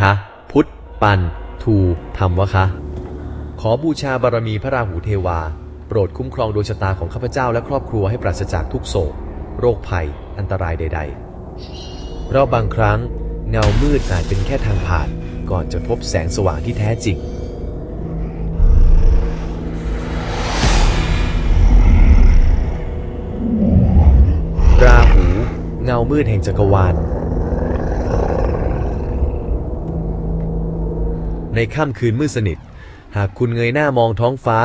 คะพุทธปันทูธรรมวะคะ ขอบูชาบารมีพระราหูเทวา โปรดคุ้มครองดวงชะตาของข้าพเจ้าและครอบครัวให้ปราศจากทุกโศก โรคภัย อันตรายใด ๆ เพราะบางครั้งเงามืดอาจเป็นแค่ทางผ่าน ก่อนจะพบแสงสว่างที่แท้จริงราหู เงามืดแห่งจักรวาล ในค่ำคืนมืดสนิท หากคุณเงยหน้ามองท้องฟ้า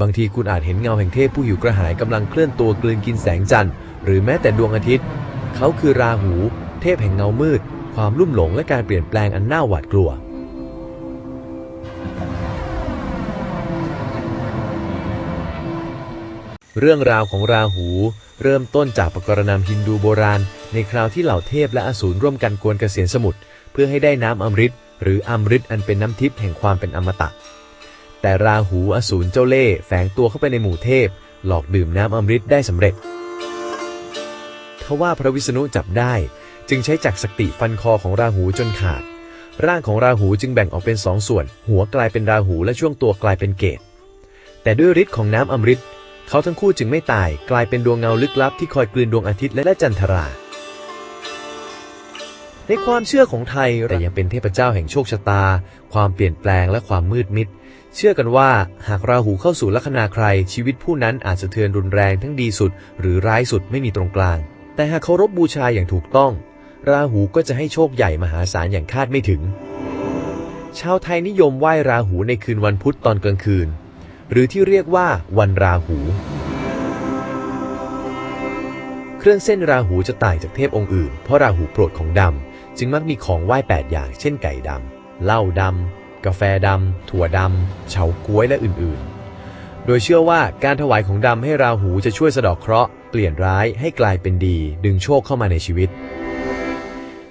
บางทีคุณอาจเห็นเงาแห่งเทพผู้หิวกระหายกำลังเคลื่อนตัวกลืนกินแสงจันทร์หรือแม้แต่ดวงอาทิตย์ เขาคือราหู เทพแห่งเงามืด ความลุ่มหลงและการเปลี่ยนแปลงอันน่าหวาดกลัวเรื่องราวของราหู เริ่มต้นจากปรกรณำฮินดูโบราณ ในคราวที่เหล่าเทพและอสูรร่วมกันกวนเกษียณสมุทรเพื่อให้ได้น้ำอมฤต หรืออมฤตอันเป็นน้ำทิพย์แห่งความเป็นอมตะ แต่ราหูอสูรเจ้าเล่ห์แฝงตัวเข้าไปในหมู่เทพ หลอกดื่มน้ำอมฤตได้สำเร็จทว่าพระวิษณุจับได้ จึงใช้จักรสติฟันคอของราหูจนขาด ร่างของราหูจึงแบ่งออกเป็นสองส่วน หัวกลายเป็นราหูและช่วงตัวกลายเป็นเกตแต่ด้วยฤทธิ์ของน้ำอมฤตเขาทั้งคู่จึงไม่ตายกลายเป็นดวงเงาลึกลับที่คอยกลืนดวงอาทิตย์และจันทรา ในความเชื่อของไทยแต่ยังเป็นเทพเจ้าแห่งโชคชะตา ความเปลี่ยนแปลงและความมืดมิด เชื่อกันว่าหากราหูเข้าสู่ลัคนาใคร ชีวิตผู้นั้นอาจสะเทือนรุนแรงทั้งดีสุด หรือร้ายสุดไม่มีตรงกลาง แต่หากเคารพบูชาอย่างถูกต้อง ราหูก็จะให้โชคใหญ่มหาศาลอย่างคาดไม่ถึง ชาวไทยนิยมไหว้ราหูในคืนวันพุธตอนกลางคืน หรือที่เรียกว่าวันราหู เครื่องเส้นราหูจะต่างจากเทพองค์อื่น เพราะราหูโปรดของดำ จึงมักมีของไหว้8อย่าง เช่นไก่ดำเหล้าดำ กาแฟดำ ถั่วดำเฉาก๊วยและอื่นๆ โดยเชื่อว่าการถวายของดำให้ราหูจะช่วยสะดอกเคราะห์เปลี่ยนร้ายให้กลายเป็นดี ดึงโชคเข้ามาในชีวิต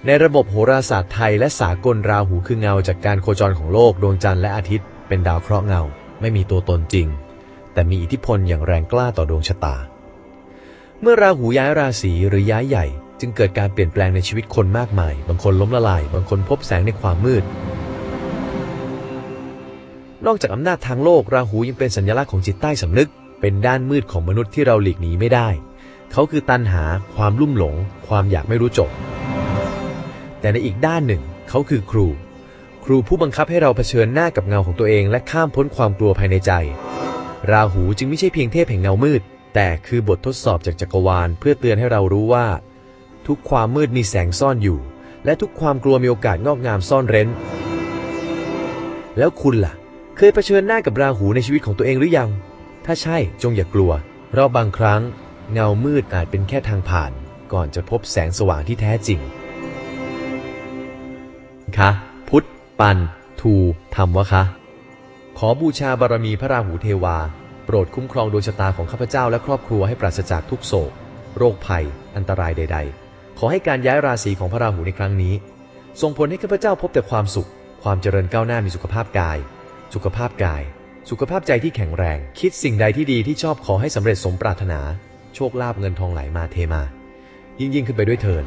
ในระบบโหราศาสตร์ไทยและสากลราหูคือเงาจากการโคจรของโลกดวงจันทร์และอาทิตย์ เป็นดาวเคราะห์เงา ไม่มีตัวตนจริง แต่มีอิทธิพลอย่างแรงกล้าต่อดวงชะตา เมื่อราหูย้ายราศีหรือย้ายใหญ่ จึงเกิดการเปลี่ยนแปลงในชีวิตคนมากมาย บางคนล้มละลาย บางคนพบแสงในความมืด นอกจากอำนาจทางโลก ราหูยังเป็นสัญลักษณ์ของจิตใต้สำนึก เป็นด้านมืดของมนุษย์ที่เราหลีกหนีไม่ได้ เขาคือตัณหา ความลุ่มหลง ความอยากไม่รู้จบ แต่ในอีกด้านหนึ่ง เขาคือครู ครูผู้บังคับให้เราเผชิญหน้ากับเงาของตัวเอง และข้ามพ้นความกลัวภายในใจ ราหูจึงไม่ใช่เพียงเทพแห่งเงามืด แต่คือบททดสอบจากจักรวาลเพื่อเตือนให้เรารู้ว่า ทุกความมืดมีแสงซ่อนอยู่ และทุกความกลัวมีโอกาสงอกงามซ่อนเร้น แล้วคุณล่ะ เคยเผชิญหน้ากับราหูในชีวิตของตัวเองหรือยัง ถ้าใช่จงอย่ากลัว เพราะบางครั้ง เงามืดอาจเป็นแค่ทางผ่าน ก่อนจะพบแสงสว่างที่แท้จริงคะพุทธปันทูธรรมวะคะ ขอบูชาบารมีพระราหูเทวา โปรดคุ้มครองดวงชะตาของข้าพเจ้าและครอบครัวให้ปราศจากทุกโศก โรคภัย อันตรายใด ๆ ขอให้การย้ายราศีของพระราหูในครั้งนี้ ส่งผลให้ข้าพเจ้าพบแต่ความสุข ความเจริญก้าวหน้ามีสุขภาพกาย สุขภาพกาย สุขภาพใจที่แข็งแรง คิดสิ่งใดที่ดีที่ชอบขอให้สำเร็จสมปรารถนา โชคลาภเงินทองไหลมาเทมา ยิ่งยิ่งขึ้นไปด้วยเถิด